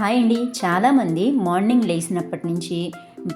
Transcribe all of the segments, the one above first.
Hi అండి. చాలామంది morning లేచినప్పటి నుంచి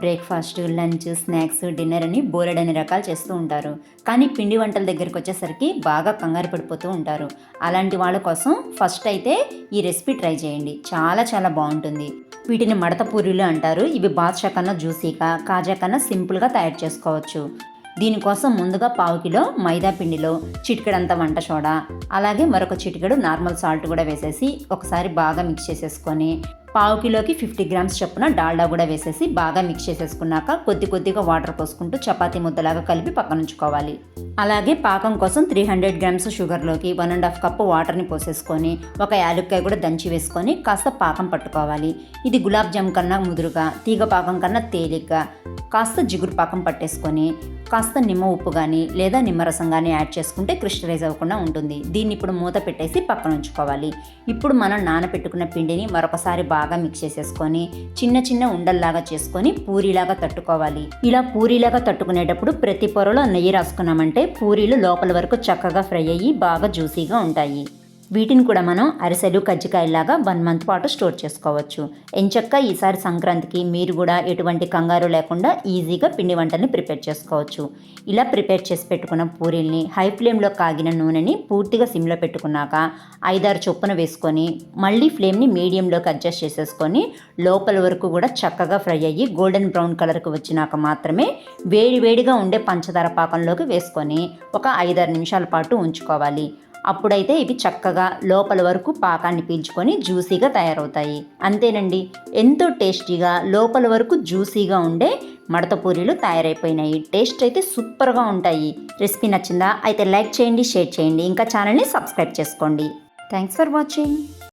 బ్రేక్ఫాస్ట్ లంచ్ స్నాక్స్ డిన్నర్ అని బోరెడ్ అనే రకాలు చేస్తూ ఉంటారు. కానీ పిండి వంటల దగ్గరికి వచ్చేసరికి బాగా కంగారు పడిపోతూ ఉంటారు. అలాంటి వాళ్ళ కోసం ఫస్ట్ అయితే ఈ రెసిపీ ట్రై చేయండి. చాలా చాలా బాగుంటుంది. వీటిని మడత పూరీలు అంటారు. ఇవి బాద్షా కన్నా జ్యూసీగా కాజా కన్నా సింపుల్గా తయారు చేసుకోవచ్చు. దీనికోసం ముందుగా పావు కిలో మైదా పిండిలో చిటికెడంత వంట సోడా అలాగే మరొక చిటికెడు నార్మల్ సాల్ట్ కూడా వేసేసి ఒకసారి బాగా మిక్స్ చేసేసుకొని పావు కిలోకి ఫిఫ్టీ గ్రామ్స్ చొప్పున డాల్డా కూడా వేసేసి బాగా మిక్స్ చేసేసుకున్నాక కొద్ది కొద్దిగా వాటర్ పోసుకుంటూ చపాతీ ముద్దలాగా కలిపి పక్కన ఉంచుకోవాలి. అలాగే పాకం కోసం త్రీ హండ్రెడ్ గ్రామ్స్ షుగర్లోకి వన్ అండ్ హాఫ్ కప్పు వాటర్ని పోసేసుకొని ఒక యాలుక్కాయ కూడా దంచి వేసుకొని కాస్త పాకం పట్టుకోవాలి. ఇది గులాబ్ జామ్ కన్నా ముదురుగా తీగ పాకం కన్నా తేలిగ్గా కాస్త జిగురు పాకం పట్టేసుకొని కాస్త నిమ్మ ఉప్పు కానీ లేదా నిమ్మరసం కానీ యాడ్ చేసుకుంటే క్రిస్టలైజ్ అవ్వకుండా ఉంటుంది. దీన్ని ఇప్పుడు మూత పెట్టేసి పక్కన ఉంచుకోవాలి. ఇప్పుడు మనం నానబెట్టుకున్న పిండిని మరొకసారి బాగా మిక్స్ చేసేసుకొని చిన్న చిన్న ఉండల్లాగా చేసుకొని పూరీలాగా తట్టుకోవాలి. ఇలా పూరీలాగా తట్టుకునేటప్పుడు ప్రతి పొరలో నెయ్యి రాసుకున్నామంటే పూరీలు లోపల వరకు చక్కగా ఫ్రై అయ్యి బాగా జ్యూసీగా ఉంటాయి. వీటిని కూడా మనం అరిసెలు కజ్జికాయలాగా వన్ మంత్ పాటు స్టోర్ చేసుకోవచ్చు. ఎంచక్క ఈసారి సంక్రాంతికి మీరు కూడా ఎటువంటి కంగారు లేకుండా ఈజీగా పిండి వంటల్ని ప్రిపేర్ చేసుకోవచ్చు. ఇలా ప్రిపేర్ చేసి పెట్టుకున్న పూరీల్ని హై ఫ్లేమ్లో కాగిన నూనెని పూర్తిగా సిమ్లో పెట్టుకున్నాక ఐదారు చొప్పున వేసుకొని మళ్ళీ ఫ్లేమ్ని మీడియంలోకి అడ్జస్ట్ చేసేసుకొని లోపల వరకు కూడా చక్కగా ఫ్రై అయ్యి గోల్డెన్ బ్రౌన్ కలర్కి వచ్చినాక మాత్రమే వేడి వేడిగా ఉండే పంచదార పాకంలోకి వేసుకొని ఒక ఐదారు నిమిషాల పాటు ఉంచుకోవాలి. అప్పుడైతే ఇవి చక్కగా లోపల వరకు పాకాన్ని పీల్చుకొని జ్యూసీగా తయారవుతాయి. అంతేనండి ఎంతో టేస్టీగా లోపల వరకు జ్యూసీగా ఉండే మడత పూరీలు తయారైపోయినాయి. టేస్ట్ అయితే సూపర్గా ఉంటాయి. రెసిపీ నచ్చిందా? అయితే లైక్ చేయండి షేర్ చేయండి. ఇంకా ఛానల్ని సబ్స్క్రైబ్ చేసుకోండి. Thanks for watching.